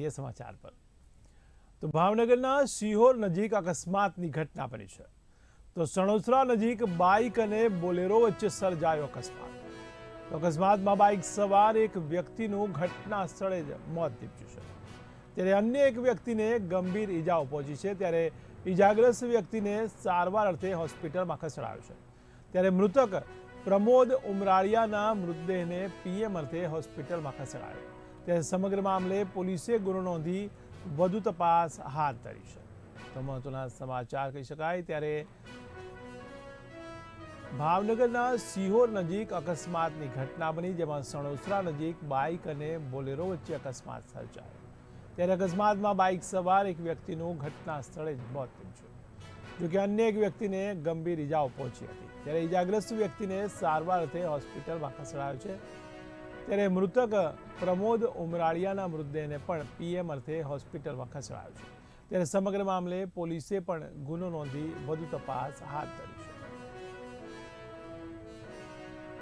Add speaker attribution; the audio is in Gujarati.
Speaker 1: કરીએ સમાચાર પર. તો ભાવનગરના સિહોર નજીક અકસ્માતની ઘટના બની છે. તો સણોસરા નજીક બાઇક અને બોલેરો વચ્ચે સર્જાયો અકસ્માત. અકસ્માતમાં બાઇક સવાર એક વ્યક્તિનું ઘટના સ્થળે જ મોત નીપજ્યું છે. ત્યારે અન્ય એક વ્યક્તિને ગંભીર ઈજાઓ પહોંચી છે. ત્યારે ઈજાગ્રસ્ત વ્યક્તિને સારવાર અર્થે હોસ્પિટલમાં ખસેડાયો છે. ત્યારે મૃતક પ્રમોદ ઉમરાળિયાના મૃતદેહને પીએમ અર્થે હોસ્પિટલમાં ખસેડાયો. ત્યારે સમગ્ર મામલે પોલીસે ગુનો નોંધી વધુ તપાસ હાથ ધરી છે. તો મહત્વના સમાચાર કહી શકાય, ત્યારે ભાવનગરના સિહોર નજીક અકસ્માતની ઘટના બની, જેમાં સણોસરા નજીક બાઇક અને બોલેરો વચ્ચે અકસ્માત સર્જાયો. ત્યારે અકસ્માતમાં બાઇક સવાર એક વ્યક્તિનું ઘટના સ્થળે જ મોત નીપજ્યું. જોકે અન્ય એક વ્યક્તિને ગંભીર ઈજાઓ પહોંચી હતી. ત્યારે ઈજાગ્રસ્ત વ્યક્તિને સારવાર અર્થે હોસ્પિટલમાં ખસેડાયો છે. ત્યારે મૃતક પ્રમોદ ઉમરાળિયાના મૃતદેહને પણ પીએમ અર્થે હોસ્પિટલમાં ખસેડાયો છે. ત્યારે સમગ્ર મામલે પોલીસે પણ ગુનો નોંધી વધુ તપાસ હાથ ધરી છે.